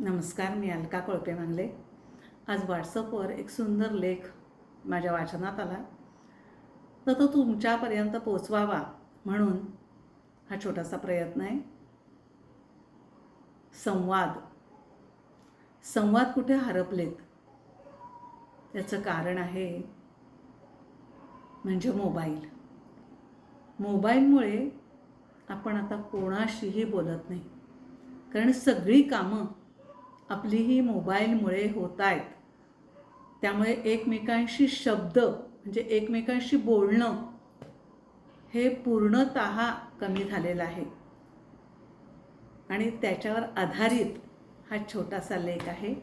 नमस्कार मी अलका कोळपे मांगले. आज व्हॉट्सअपवर एक सुंदर लेख माझ्या वाचनात आला. तर तो तुमच्यापर्यंत पोचवावा म्हणून हा छोटासा प्रयत्न आहे. संवाद. संवाद कुठे हरपलेत? त्याचं कारण आहे म्हणजे मोबाईल. मोबाईलमुळे आपण आता कोणाशीही बोलत नाही. कारण सगळी कामं आपली ही मोबाईलमुळे होत आहेत त्यामुळे एकमेकांशी शब्द म्हणजे एकमेकांशी बोलणं हे पूर्णत कमी झालेलं आहे. आणि त्याच्यावर आधारित हा छोटासा लेख आहे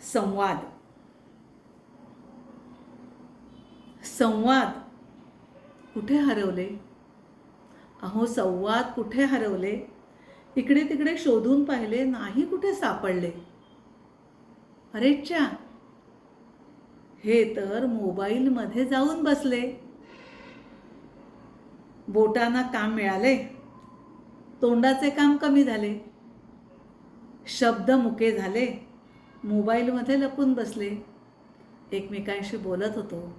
संवाद. संवाद कुठे हरवले? अहो संवाद कुठे हरवले? इकडे तिकडे शोधून पाहिले नाही कुठे सापडले. अरेच्या हे तर मोबाईलमध्ये जाऊन बसले. बोटांना काम मिळाले. तोंडाचे काम कमी झाले. शब्द मुके झाले. मोबाईलमध्ये लपून बसले. एकमेकांशी बोलत होतो.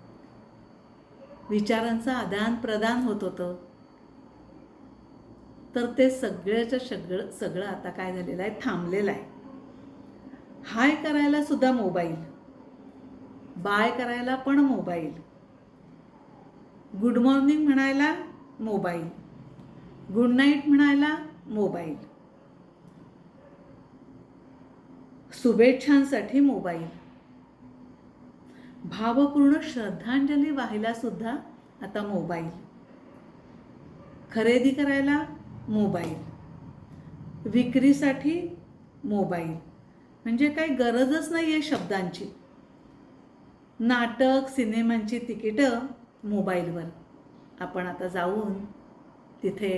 विचारांचं आदान प्रदान होत होतं. तर ते सगळ्याचं सगळं सगळं आता काय झालेलं आहे थांबलेलं आहे. हाय करायला सुद्धा मोबाईल. बाय करायला पण मोबाईल. गुड मॉर्निंग म्हणायला मोबाईल. गुड नाईट म्हणायला मोबाईल. शुभेच्छांसाठी मोबाईल. भावपूर्ण श्रद्धांजली व्हायला सुद्धा आता मोबाईल. खरेदी करायला मोबाईल. विक्रीसाठी मोबाईल. म्हणजे काही गरजच नाही आहे शब्दांची. नाटक सिनेमांची तिकीटं मोबाईलवर. आपण आता जाऊन तिथे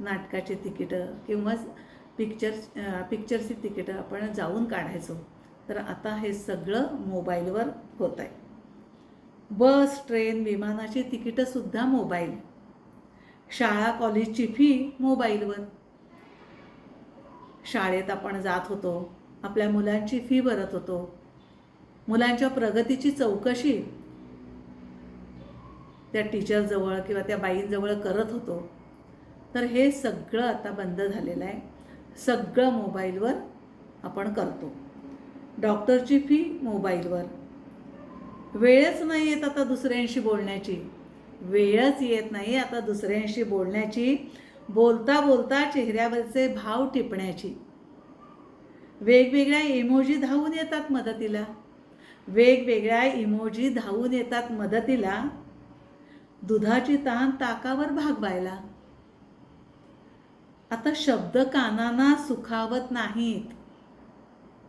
नाटकाची तिकीटं किंवा पिक्चर पिक्चरची तिकीटं आपण जाऊन काढायचो. तर आता हे सगळं मोबाईलवर होत आहे बस ट्रेन विमानाची तिकीटंसुद्धा मोबाईल. शाळा कॉलेजची फी मोबाईलवर शाळेत आपण जात होतो आपल्या मुलांची फी भरत होतो. मुलांच्या प्रगतीची चौकशी त्या टीचरजवळ किंवा त्या बाईंजवळ करत होतो. तर हे सगळं आता बंद झालेलं आहे. सगळं मोबाईलवर आपण करतो. डॉक्टरची फी मोबाईलवर वेळच नाही येत आता दुसऱ्यांशी बोलण्याची. वेळच येत नाही आता दुसऱ्यांशी बोलण्याची बोलता बोलता चेहऱ्यावरचे भाव टिपण्याची. वेगवेगळ्या इमोजी धावून येतात मदतीला. वेगवेगळ्या इमोजी धावून येतात मदतीला. दुधाची ताण ताकावर भागवायला आता शब्द कानांना सुखावत नाहीत.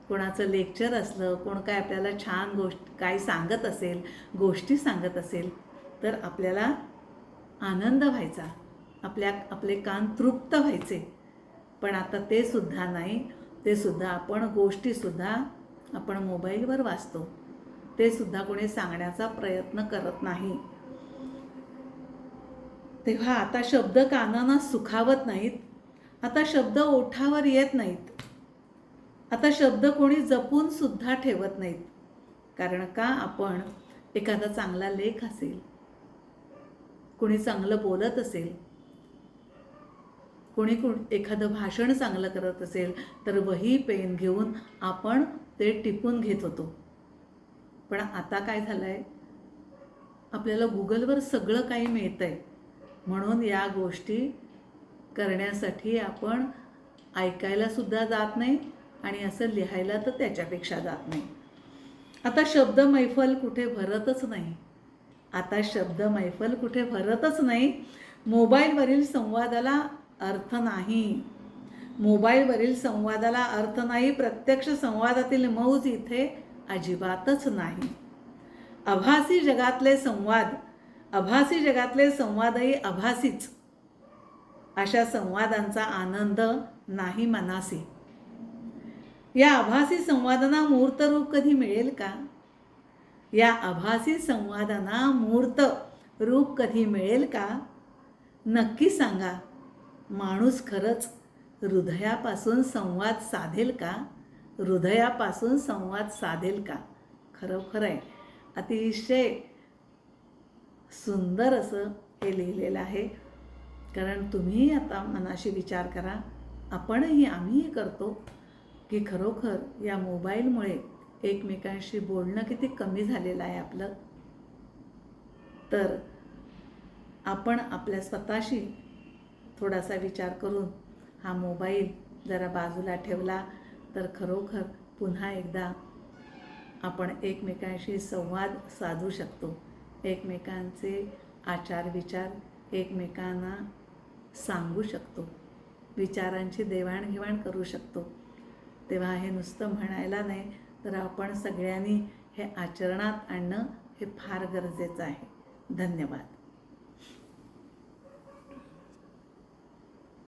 कोणाचं लेक्चर असलं कोण काय आपल्याला छान गोष्ट काय सांगत असेल गोष्टी सांगत असेल. तर आपल्याला आनंद व्हायचा. आपल्या आपले कान तृप्त व्हायचे. पण आता ते सुद्धा नाही. ते सुद्धा आपण गोष्टीसुद्धा आपण मोबाईलवर वाचतो. ते सुद्धा कोणी सांगण्याचा प्रयत्न करत नाही. तेव्हा आता शब्द कानांना सुखावत नाहीत. आता शब्द ओठावर येत नाहीत. आता शब्द कोणी जपून सुद्धा ठेवत नाहीत. कारण का? आपण एखादा चांगला लेख असेल कोणी चांगलं बोलत असेल कोणी कुण एखादं भाषण चांगलं करत असेल तर वही पेन घेऊन आपण ते टिपून घेत होतो. पण आता काय झालं आहे आपल्याला गुगलवर सगळं काही मिळतं आहे म्हणून या गोष्टी करण्यासाठी आपण ऐकायलासुद्धा जात नाही आणि असं लिहायला तर त्याच्यापेक्षा जात नाही. आता शब्द मैफल कुठे भरतच नाही. आता शब्द मैफल कुठे भरतच नाही. मोबाईलवरील संवादाला अर्थ नाही. मोबाईलवरील संवादाला अर्थ नाही प्रत्यक्ष संवादातील मौज इथे अजिबातच नाही. आभासी जगातले संवाद आभासी जगातले संवादही आभासीच. अशा संवादांचा आनंद नाही मनासी. या आभासी संवादांना मूर्तरूप कधी मिळेल का? या आभासी संवादांना मूर्त रूप कधी मिळेल का? नक्की सांगा. माणूस खरंच हृदयापासून संवाद साधेल का? हृदयापासून संवाद साधेल का? खरोखर आहे. अतिशय सुंदर असं हे लिहिलेलं आहे. कारण तुम्ही आता मनाशी विचार करा. आपणही आम्हीही करतो की खरोखर या मोबाईलमुळे एकमेकांशी बोलणं किती कमी झालेलं आहे आपलं? तर आपण आपल्या स्वतःशी थोडासा विचार करून हा मोबाईल जरा बाजूला ठेवला तर खरोखर पुन्हा एकदा आपण एकमेकांशी संवाद साधू शकतो. एकमेकांचे आचार विचार एकमेकांना सांगू शकतो. विचारांची देवाणघेवाण करू शकतो. तेव्हा हे नुसतं म्हणायला नाही तर आपण सगळ्यांनी हे आचरणात आणणं हे फार गरजेचं आहे. धन्यवाद.